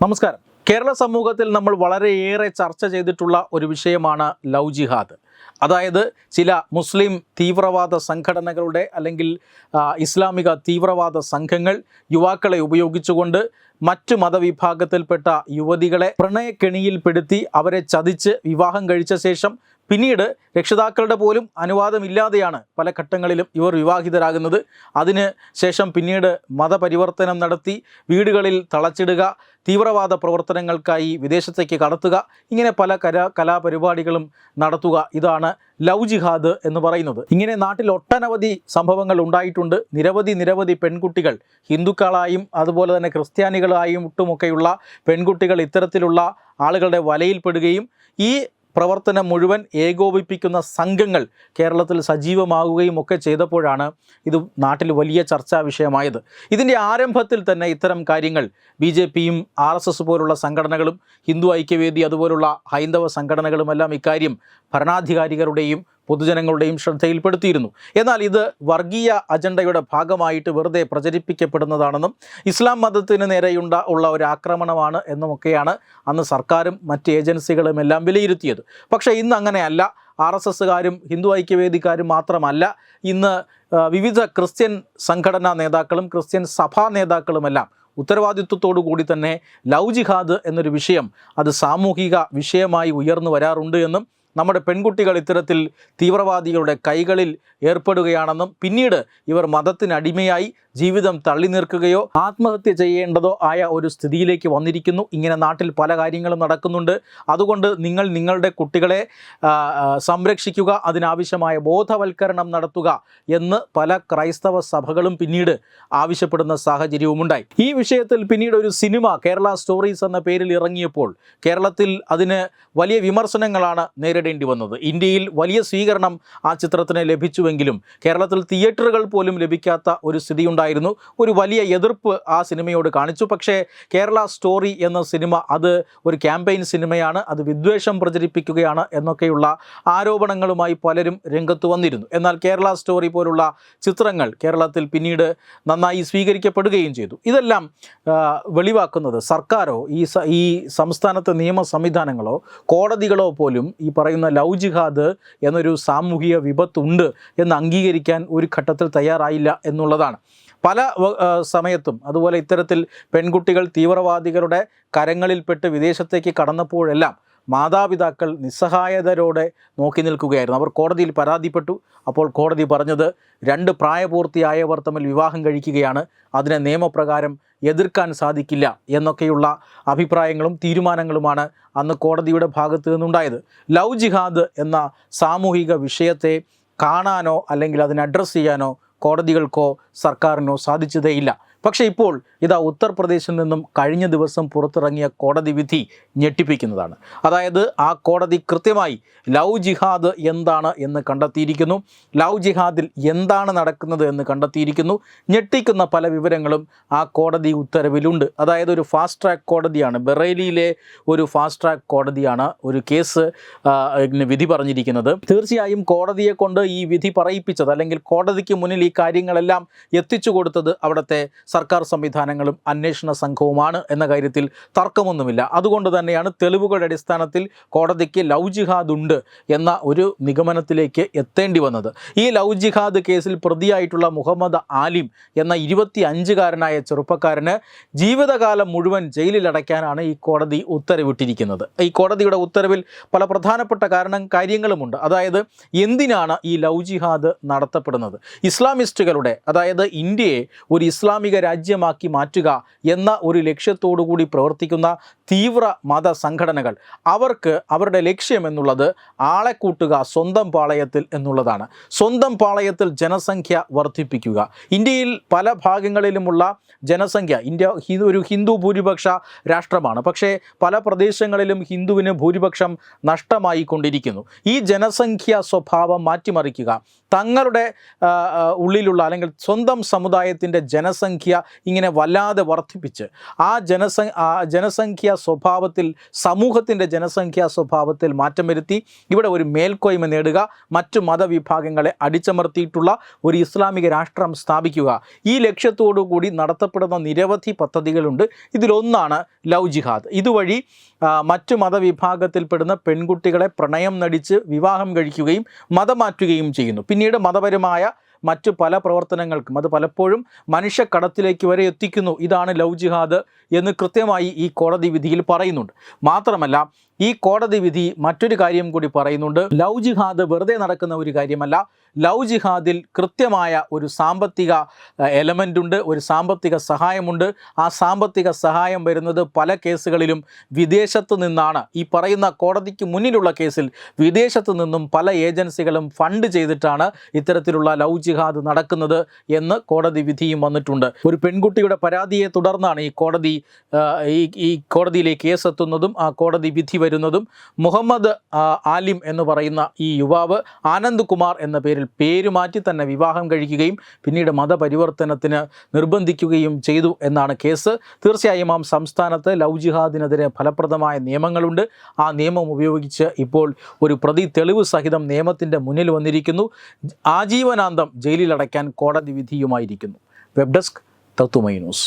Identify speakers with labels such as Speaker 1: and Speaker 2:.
Speaker 1: നമസ്കാരം. കേരള സമൂഹത്തിൽ നമ്മൾ വളരെയേറെ ചർച്ച ചെയ്തിട്ടുള്ള ഒരു വിഷയമാണ് ലവ് ജിഹാദ്. അതായത് ചില മുസ്ലിം തീവ്രവാദ സംഘടനകളുടെ അല്ലെങ്കിൽ ഇസ്ലാമിക തീവ്രവാദ സംഘങ്ങൾ യുവാക്കളെ ഉപയോഗിച്ചുകൊണ്ട് മറ്റു മതവിഭാഗത്തിൽപ്പെട്ട യുവതികളെ പ്രണയക്കെണിയിൽപ്പെടുത്തി അവരെ ചതിച്ച് വിവാഹം കഴിച്ച ശേഷം പിന്നീട് രക്ഷിതാക്കളുടെ പോലും അനുവാദമില്ലാതെയാണ് പല ഘട്ടങ്ങളിലും ഇവർ വിവാഹിതരാകുന്നത്. അതിന് ശേഷം പിന്നീട് മതപരിവർത്തനം നടത്തി വീടുകളിൽ തളച്ചിടുക തീവ്രവാദ പ്രവർത്തനങ്ങൾക്കായി വിദേശത്തേക്ക് കടത്തുക ഇങ്ങനെ പല കലാ കലാപരിപാടികളും നടത്തുക. ഇതാണ് ലവ് ജിഹാദ് എന്ന് പറയുന്നത്. ഇങ്ങനെ നാട്ടിൽ ഒട്ടനവധി സംഭവങ്ങൾ ഉണ്ടായിട്ടുണ്ട്. നിരവധി നിരവധി പെൺകുട്ടികൾ ഹിന്ദുക്കളായും അതുപോലെ തന്നെ ക്രിസ്ത്യാനികളായും ഒട്ടുമൊക്കെയുള്ള പെൺകുട്ടികൾ ഇത്തരത്തിലുള്ള ആളുകളുടെ വലയിൽപ്പെടുകയും ഈ പ്രവർത്തനം മുഴുവൻ ഏകോപിപ്പിക്കുന്ന സംഘങ്ങൾ കേരളത്തിൽ സജീവമാകുകയും ഒക്കെ ചെയ്തപ്പോഴാണ് ഇത് നാട്ടിൽ വലിയ ചർച്ചാ വിഷയമായത്. ഇതിന്റെ ആരംഭത്തിൽ തന്നെ ഇത്തരം കാര്യങ്ങൾ ബി ജെ പിയും ആർ എസ് എസ് പോലുള്ള സംഘടനകളും ഹിന്ദു ഐക്യവേദി അതുപോലുള്ള ഹൈന്ദവ സംഘടനകളുമെല്ലാം ഇക്കാര്യം ഭരണാധികാരികളുടെയും പൊതുജനങ്ങളുടെയും ശ്രദ്ധയിൽപ്പെടുത്തിയിരുന്നു. എന്നാൽ ഇത് വർഗീയ അജണ്ടയുടെ ഭാഗമായിട്ട് വെറുതെ പ്രചരിപ്പിക്കപ്പെടുന്നതാണെന്നും ഇസ്ലാം മതത്തിന് നേരെയുണ്ട ഉള്ള ഒരു ആക്രമണമാണ് എന്നുമൊക്കെയാണ് അന്ന് സർക്കാരും മറ്റ് ഏജൻസികളും എല്ലാം വിലയിരുത്തിയത്. പക്ഷേ ഇന്ന് അങ്ങനെയല്ല. ആർ എസ് എസ്സുകാരും ഹിന്ദു ഐക്യവേദിക്കാരും മാത്രമല്ല. ഇന്ന് വിവിധ ക്രിസ്ത്യൻ സംഘടനാ നേതാക്കളും ക്രിസ്ത്യൻ സഭാ നേതാക്കളുമെല്ലാം ഉത്തരവാദിത്വത്തോടു കൂടി തന്നെ ലവ് ജിഹാദ് എന്നൊരു വിഷയം അത് സാമൂഹിക വിഷയമായി ഉയർന്നു വരാറുണ്ട് എന്നും നമ്മുടെ പെൺകുട്ടികൾ ഇത്തരത്തിൽ തീവ്രവാദികളുടെ കൈകളിൽ ഏർപ്പെടുകയാണെന്നും പിന്നീട് ഇവർ മതത്തിനടിമയായി ജീവിതം തള്ളി നിർക്കുകയോ ആത്മഹത്യ ചെയ്യേണ്ടതോ ആയ ഒരു സ്ഥിതിയിലേക്ക് വന്നിരിക്കുന്നു. ഇങ്ങനെ നാട്ടിൽ പല കാര്യങ്ങളും നടക്കുന്നുണ്ട്. അതുകൊണ്ട് നിങ്ങൾ നിങ്ങളുടെ കുട്ടികളെ സംരക്ഷിക്കുക അതിനാവശ്യമായ ബോധവൽക്കരണം നടത്തുക എന്ന് പല ക്രൈസ്തവ സഭകളും പിന്നീട് ആവശ്യപ്പെടുന്ന സാഹചര്യവുമുണ്ടായി. ഈ വിഷയത്തിൽ പിന്നീട് ഒരു സിനിമ കേരള സ്റ്റോറീസ് എന്ന പേരിൽ ഇറങ്ങിയപ്പോൾ കേരളത്തിൽ അതിന് വലിയ വിമർശനങ്ങളാണ് നേരിടേണ്ടി വന്നത്. ഇന്ത്യയിൽ വലിയ സ്വീകരണം ആ ചിത്രത്തിന് ലഭിച്ചുവെങ്കിലും കേരളത്തിൽ തിയേറ്ററുകൾ പോലും ലഭിക്കാത്ത ഒരു സ്ഥിതി ഉണ്ടായിരുന്നു. ഒരു വലിയ എതിർപ്പ് ആ സിനിമയോട് കാണിച്ചു. പക്ഷേ കേരള സ്റ്റോറി എന്ന സിനിമ അത് ഒരു ക്യാമ്പയിൻ സിനിമയാണ്. അത് വിദ്വേഷം പ്രചരിപ്പിക്കുകയാണ് എന്നൊക്കെയുള്ള ആരോപണങ്ങളുമായി പലരും രംഗത്ത് വന്നിരുന്നു. എന്നാൽ കേരള സ്റ്റോറി പോലുള്ള ചിത്രങ്ങൾ കേരളത്തിൽ പിന്നീട് നന്നായി സ്വീകരിക്കപ്പെടുകയും ചെയ്തു. ഇതെല്ലാം വെളിവാക്കുന്നത് സർക്കാരോ ഈ ഈ സംസ്ഥാനത്തെ നിയമ സംവിധാനങ്ങളോ കോടതികളോ പോലും ഈ പറയുന്ന ലവ് ജിഹാദ് എന്നൊരു സാമൂഹിക വിപത്തുണ്ട് എന്ന് അംഗീകരിക്കാൻ ഒരു ഘട്ടത്തിൽ തയ്യാറായില്ല എന്നുള്ളതാണ്. പല സമയത്തും അതുപോലെ ഇത്തരത്തിൽ പെൺകുട്ടികൾ തീവ്രവാദികളുടെ കരങ്ങളിൽപ്പെട്ട് വിദേശത്തേക്ക് കടന്നപ്പോഴെല്ലാം മാതാപിതാക്കൾ നിസ്സഹായതരോടെ നോക്കി നിൽക്കുകയായിരുന്നു. അവർ കോടതിയിൽ പരാതിപ്പെട്ടു. അപ്പോൾ കോടതി പറഞ്ഞത് രണ്ട് പ്രായപൂർത്തിയായവർ തമ്മിൽ വിവാഹം കഴിക്കുകയാണ്. അതിനെ നിയമപ്രകാരം എതിർക്കാൻ സാധിക്കില്ല എന്നൊക്കെയുള്ള അഭിപ്രായങ്ങളും തീരുമാനങ്ങളുമാണ് അന്ന് കോടതിയുടെ ഭാഗത്തു നിന്നുണ്ടായത്. ലവ് ജിഹാദ് എന്ന സാമൂഹിക വിഷയത്തെ കാണാനോ അല്ലെങ്കിൽ അതിനെ അഡ്രസ്സ് ചെയ്യാനോ കോടതികൾക്കോ സർക്കാരിനോ സാധിച്ചതേയില്ല. പക്ഷേ ഇപ്പോൾ ഇതാ ഉത്തർപ്രദേശിൽ നിന്നും കഴിഞ്ഞ ദിവസം പുറത്തിറങ്ങിയ കോടതി വിധി ഞെട്ടിപ്പിക്കുന്നതാണ്. അതായത് ആ കോടതി കൃത്യമായി ലവ് ജിഹാദ് എന്താണ് എന്ന് കണ്ടെത്തിയിരിക്കുന്നു. ലവ് ജിഹാദിൽ എന്താണ് നടക്കുന്നത് എന്ന് കണ്ടെത്തിയിരിക്കുന്നു. ഞെട്ടിക്കുന്ന പല വിവരങ്ങളും ആ കോടതി ഉത്തരവിലുണ്ട്. അതായത് ഒരു ഫാസ്റ്റ് ട്രാക്ക് കോടതിയാണ്. ബറേലിയിലെ ഒരു ഫാസ്റ്റ് ട്രാക്ക് കോടതിയാണ് ഒരു കേസ് വിധി പറഞ്ഞിരിക്കുന്നത്. തീർച്ചയായും കോടതിയെ കൊണ്ട് ഈ വിധി പറയിപ്പിച്ചത് അല്ലെങ്കിൽ കോടതിക്ക് മുന്നിൽ ഈ കാര്യങ്ങളെല്ലാം എത്തിച്ചു കൊടുത്തത് അവിടുത്തെ സർക്കാർ സംവിധാനങ്ങളും അന്വേഷണ സംഘവുമാണ് എന്ന കാര്യത്തിൽ തർക്കമൊന്നുമില്ല. അതുകൊണ്ട് തന്നെയാണ് തെളിവുകളുടെ അടിസ്ഥാനത്തിൽ കോടതിക്ക് ലവ് ജിഹാദ് ഉണ്ട് എന്ന ഒരു നിഗമനത്തിലേക്ക് എത്തേണ്ടി വന്നത്. ഈ ലവ് ജിഹാദ് കേസിൽ പ്രതിയായിട്ടുള്ള മുഹമ്മദ് ആലിം എന്ന ഇരുപത്തി അഞ്ചുകാരനായ ചെറുപ്പക്കാരന് ജീവിതകാലം മുഴുവൻ ജയിലിൽ അടയ്ക്കാനാണ് ഈ കോടതി ഉത്തരവിട്ടിരിക്കുന്നത്. ഈ കോടതിയുടെ ഉത്തരവിൽ പല പ്രധാനപ്പെട്ട കാരണം കാര്യങ്ങളുമുണ്ട്. അതായത് എന്തിനാണ് ഈ ലവ് ജിഹാദ് നടത്തപ്പെടുന്നത്? ഇസ്ലാമിസ്റ്റുകളുടെ അതായത് ഇന്ത്യയെ ഒരു ഇസ്ലാമിക രാജ്യമാക്കി മാറ്റുക എന്ന ഒരു ലക്ഷ്യത്തോടു കൂടി പ്രവർത്തിക്കുന്ന തീവ്ര മത സംഘടനകൾ അവർക്ക് അവരുടെ ലക്ഷ്യം എന്നുള്ളത് ആളെ കൂട്ടുക സ്വന്തം പാളയത്തിൽ എന്നുള്ളതാണ്. സ്വന്തം പാളയത്തിൽ ജനസംഖ്യ വർദ്ധിപ്പിക്കുക. ഇന്ത്യയിൽ പല ഭാഗങ്ങളിലുമുള്ള ജനസംഖ്യ ഇന്ത്യ ഒരു ഹിന്ദു ഭൂരിപക്ഷ രാഷ്ട്രമാണ്. പക്ഷേ പല പ്രദേശങ്ങളിലും ഹിന്ദുവിന് ഭൂരിപക്ഷം നഷ്ടമായി കൊണ്ടിരിക്കുന്നു ഈ ജനസംഖ്യ സ്വഭാവം മാറ്റിമറിക്കുക തങ്ങളുടെ ഉള്ളിലുള്ള അല്ലെങ്കിൽ സ്വന്തം സമുദായത്തിന്റെ ജനസംഖ്യ ഇങ്ങനെ വല്ലാതെ വർദ്ധിപ്പിച്ച് ആ ജനസംഖ്യ ആ ജനസംഖ്യാ സ്വഭാവത്തിൽ സമൂഹത്തിന്റെ ജനസംഖ്യാ സ്വഭാവത്തിൽ മാറ്റം വരുത്തി ഇവിടെ ഒരു മേൽക്കോയ്മ നേടുക മറ്റു മതവിഭാഗങ്ങളെ അടിച്ചമർത്തിയിട്ടുള്ള ഒരു ഇസ്ലാമിക രാഷ്ട്രം സ്ഥാപിക്കുക. ഈ ലക്ഷ്യത്തോടു കൂടി നടത്തപ്പെടുന്ന നിരവധി പദ്ധതികളുണ്ട്. ഇതിലൊന്നാണ് ലവ് ജിഹാദ്. ഇതുവഴി മറ്റു മതവിഭാഗത്തിൽപ്പെടുന്ന പെൺകുട്ടികളെ പ്രണയം നടിച്ച് വിവാഹം കഴിക്കുകയും മതം മാറ്റുകയും ചെയ്യുന്നു. പിന്നീട് മതപരമായ മറ്റു പല പ്രവർത്തനങ്ങൾക്കും അത് പലപ്പോഴും മനുഷ്യക്കടത്തിലേക്ക് വരെ എത്തിക്കുന്നു. ഇതാണ് ലവ് ജിഹാദ് എന്ന് കൃത്യമായി ഈ കോടതി വിധിയിൽ പറയുന്നുണ്ട്. മാത്രമല്ല ഈ കോടതി വിധി മറ്റൊരു കാര്യം കൂടി പറയുന്നുണ്ട്. ലവ് ജിഹാദ് വെറുതെ നടക്കുന്ന ഒരു കാര്യമല്ല. ലവ് ജിഹാദിൽ കൃത്യമായ ഒരു സാമ്പത്തിക എലമെന്റ് ഉണ്ട് ഒരു സാമ്പത്തിക സഹായമുണ്ട്. ആ സാമ്പത്തിക സഹായം വരുന്നത് പല കേസുകളിലും വിദേശത്ത് നിന്നാണ്. ഈ പറയുന്ന കോടതിക്ക് മുന്നിലുള്ള കേസിൽ വിദേശത്ത് നിന്നും പല ഏജൻസികളും ഫണ്ട് ചെയ്തിട്ടാണ് ഇത്തരത്തിലുള്ള ലവ് ജിഹാദ് നടക്കുന്നത് എന്ന് കോടതി വിധിയും വന്നിട്ടുണ്ട്. ഒരു പെൺകുട്ടിയുടെ പരാതിയെ തുടർന്നാണ് ഈ കോടതി ഈ കോടതിയിലെ കേസ് എത്തുന്നതും ആ കോടതി വിധി വരുന്നതും മുഹമ്മദ് ആലിം എന്ന് പറയുന്ന ഈ യുവാവ് ആനന്ദ് കുമാർ എന്ന പേരിൽ പേര് മാറ്റി തന്നെ വിവാഹം കഴിക്കുകയും പിന്നീട് മതപരിവർത്തനത്തിന് നിർബന്ധിക്കുകയും ചെയ്തു എന്നാണ് കേസ്. തീർച്ചയായും ആ സംസ്ഥാനത്ത് ലവ് ജിഹാദിനെതിരെ ഫലപ്രദമായ നിയമങ്ങളുണ്ട്. ആ നിയമം ഉപയോഗിച്ച് ഇപ്പോൾ ഒരു പ്രതി തെളിവ് സഹിതം നിയമത്തിന്റെ മുന്നിൽ വന്നിരിക്കുന്നു. ആജീവനാന്തം ജയിലിലടയ്ക്കാൻ കോടതി വിധിയുമായിരിക്കുന്നു. വെബ് ഡെസ്ക് തത്തുമൈ news.